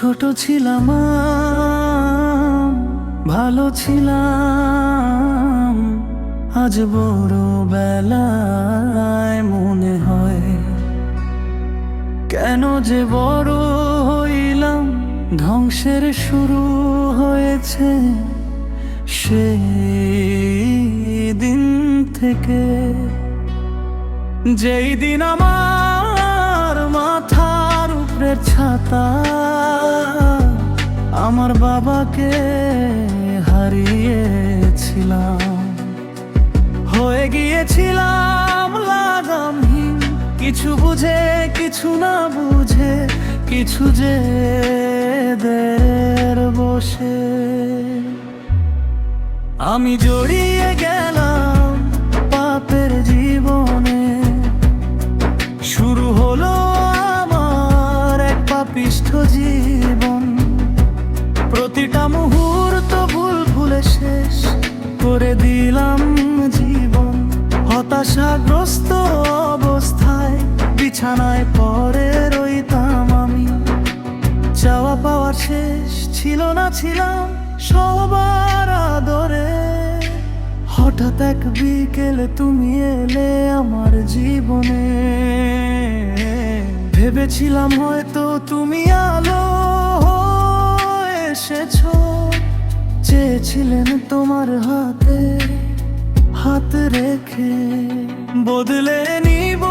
ছোট ছিলাম, ভালো ছিলাম। আজ বড় বেলায় মনে হয়, কেন যে বড় হইলাম, ধ্বংসের শুরু হয়েছে সেই দিন থেকে। যেই দিন আমার মাথার ছাতা আমার বাবাকে হারিয়েছিলাম। হয়ে গিয়েছিলাম লাগামহীন, কিছু বুঝে, কিছু না বুঝে, কিছু যে দের বসে। আমি জড়িয়ে জীবন। প্রতিটা মুহূর্ত ভুল ভুলে শেষ করে দিলাম জীবন। হতাশাগ্রস্ত অবস্থায় বিছানায় পরে রইতাম আমি। চাওয়া পাওয়ার শেষ ছিল না, ছিলাম সবার আদরে। হঠাৎ এক বিকেলে তুমি এলে আমার জীবনে। ভেবেছিলাম হয়তো তুমি আলো এসেছ। চেয়েছিলেন তোমার হাতে, হাত রেখে। বদলে নিব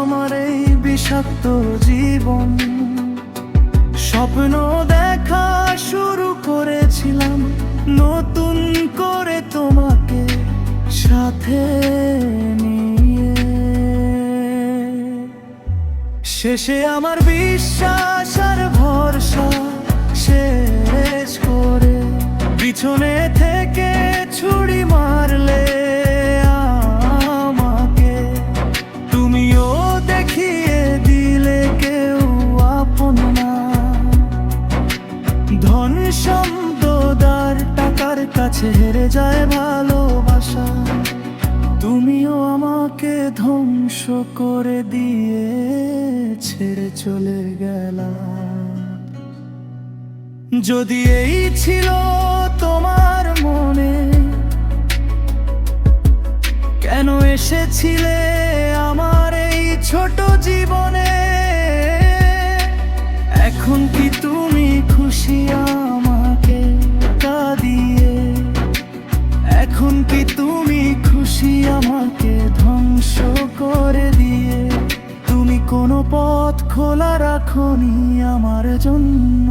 আমার এই বিষাক্ত জীবন। স্বপ্ন দেখা শুরু করেছিলাম, নতুন করে তোমাকে সাথে শেষে আমার বিশ্বাস আর ভরসা শেষ করে। পিছনে থেকে ছুরি মারলে আমাকে। তুমিও দেখিয়ে দিলে কেউ আপন না। ধন সম্পদার টাকার কাছে হেরে যায় ভালোবাসা ধ্বংস করে দিয়ে ছেড়ে চলে গেলাম। যদি এই ছিল তোমার মনে কেন এসেছিলে পথ খোলা রাখনি আমার জন্য।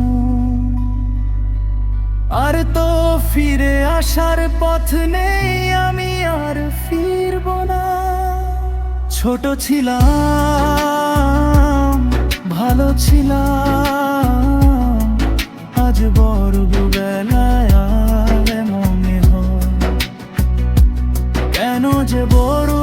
আর তো ফিরে আসার পথ নেই, আমি আর ফিরব না। ছোট ছিলাম, ভালো ছিলাম, আজ বড় বেলায় মনে হয়, কেন যে বড়